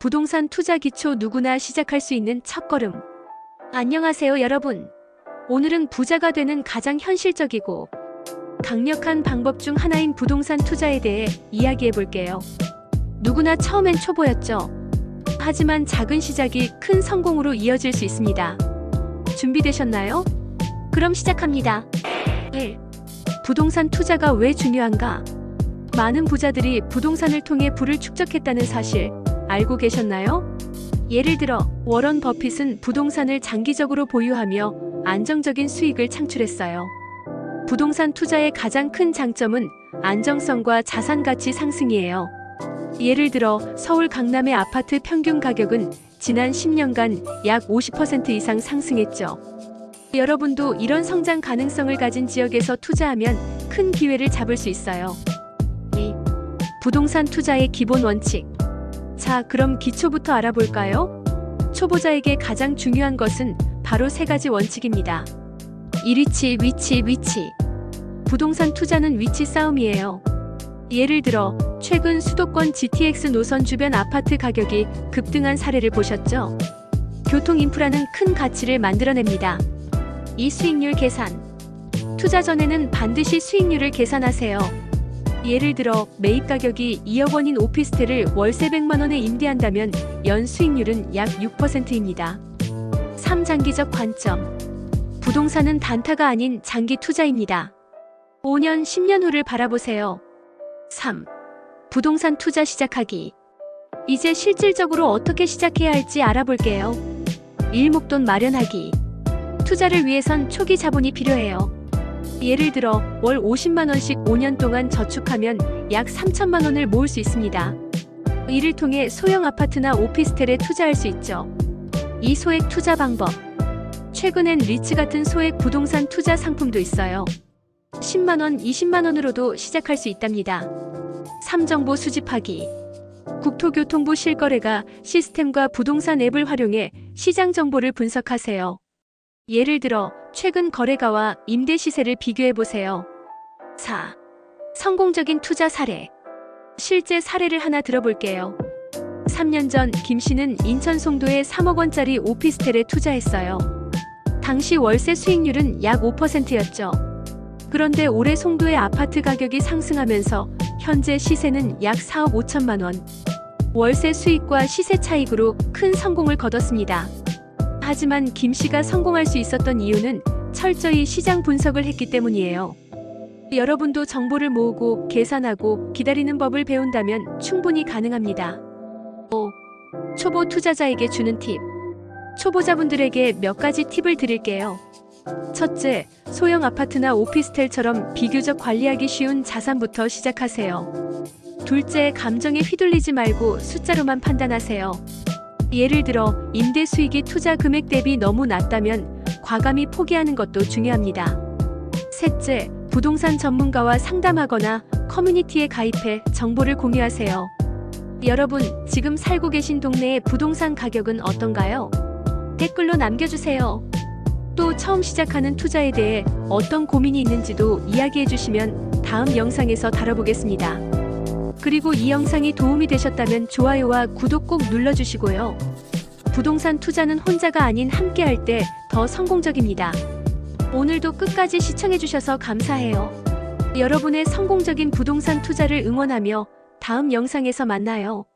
부동산 투자 기초 누구나 시작할 수 있는 첫걸음. 안녕하세요, 여러분. 오늘은 부자가 되는 가장 현실적이고 강력한 방법 중 하나인 부동산 투자에 대해 이야기해 볼게요. 누구나 처음엔 초보였죠. 하지만 작은 시작이 큰 성공으로 이어질 수 있습니다. 준비되셨나요? 그럼 시작합니다. 1. 부동산 투자가 왜 중요한가? 많은 부자들이 부동산을 통해 부를 축적했다는 사실 알고 계셨나요? 예를 들어 워런 버핏은 부동산을 장기적으로 보유하며 안정적인 수익을 창출했어요. 부동산 투자의 가장 큰 장점은 안정성과 자산 가치 상승이에요. 예를 들어 서울 강남의 아파트 평균 가격은 지난 10년간 약 50% 이상 상승했죠. 여러분도 이런 성장 가능성을 가진 지역에서 투자하면 큰 기회를 잡을 수 있어요. 2. 부동산 투자의 기본 원칙. 자, 그럼 기초부터 알아볼까요? 초보자에게 가장 중요한 것은 바로 세 가지 원칙입니다. 1위치, 위치, 위치. 부동산 투자는 위치 싸움이에요. 예를 들어, 최근 수도권 GTX 노선 주변 아파트 가격이 급등한 사례를 보셨죠? 교통 인프라는 큰 가치를 만들어냅니다. 이 수익률 계산. 투자 전에는 반드시 수익률을 계산하세요. 예를 들어 매입 가격이 2억 원인 오피스텔을 월세 100만 원에 임대한다면 연 수익률은 약 6%입니다. 3. 장기적 관점. 부동산은 단타가 아닌 장기 투자입니다. 5년, 10년 후를 바라보세요. 3. 부동산 투자 시작하기. 이제 실질적으로 어떻게 시작해야 할지 알아볼게요. 일목돈 마련하기. 투자를 위해선 초기 자본이 필요해요. 예를 들어 월 50만 원씩 5년 동안 저축하면 약 3천만 원을 모을 수 있습니다. 이를 통해 소형 아파트나 오피스텔에 투자할 수 있죠. 이 소액 투자 방법. 최근엔 리츠 같은 소액 부동산 투자 상품도 있어요. 10만 원, 20만 원으로도 시작할 수 있답니다. 3정보 수집하기. 국토교통부 실거래가 시스템과 부동산 앱을 활용해 시장 정보를 분석하세요. 예를 들어 최근 거래가와 임대 시세를 비교해 보세요. 4. 성공적인 투자 사례. 실제 사례를 하나 들어볼게요. 3년 전 김 씨는 인천 송도에 3억 원짜리 오피스텔에 투자했어요. 당시 월세 수익률은 약 5%였죠. 그런데 올해 송도의 아파트 가격이 상승하면서 현재 시세는 약 4억 5천만 원. 월세 수익과 시세 차익으로 큰 성공을 거뒀습니다. 하지만 김 씨가 성공할 수 있었던 이유는 철저히 시장 분석을 했기 때문이에요. 여러분도 정보를 모으고 계산하고 기다리는 법을 배운다면 충분히 가능합니다. 5. 초보 투자자에게 주는 팁. 초보자분들에게 몇 가지 팁을 드릴게요. 첫째, 소형 아파트나 오피스텔처럼 비교적 관리하기 쉬운 자산부터 시작하세요. 둘째, 감정에 휘둘리지 말고 숫자로만 판단하세요. 예를 들어 임대 수익이 투자 금액 대비 너무 낮다면 과감히 포기하는 것도 중요합니다. 셋째, 부동산 전문가와 상담하거나 커뮤니티에 가입해 정보를 공유하세요. 여러분, 지금 살고 계신 동네의 부동산 가격은 어떤가요? 댓글로 남겨주세요. 또 처음 시작하는 투자에 대해 어떤 고민이 있는지도 이야기해 주시면 다음 영상에서 다뤄보겠습니다. 그리고 이 영상이 도움이 되셨다면 좋아요와 구독 꼭 눌러주시고요. 부동산 투자는 혼자가 아닌 함께 할 때 더 성공적입니다. 오늘도 끝까지 시청해주셔서 감사해요. 여러분의 성공적인 부동산 투자를 응원하며 다음 영상에서 만나요.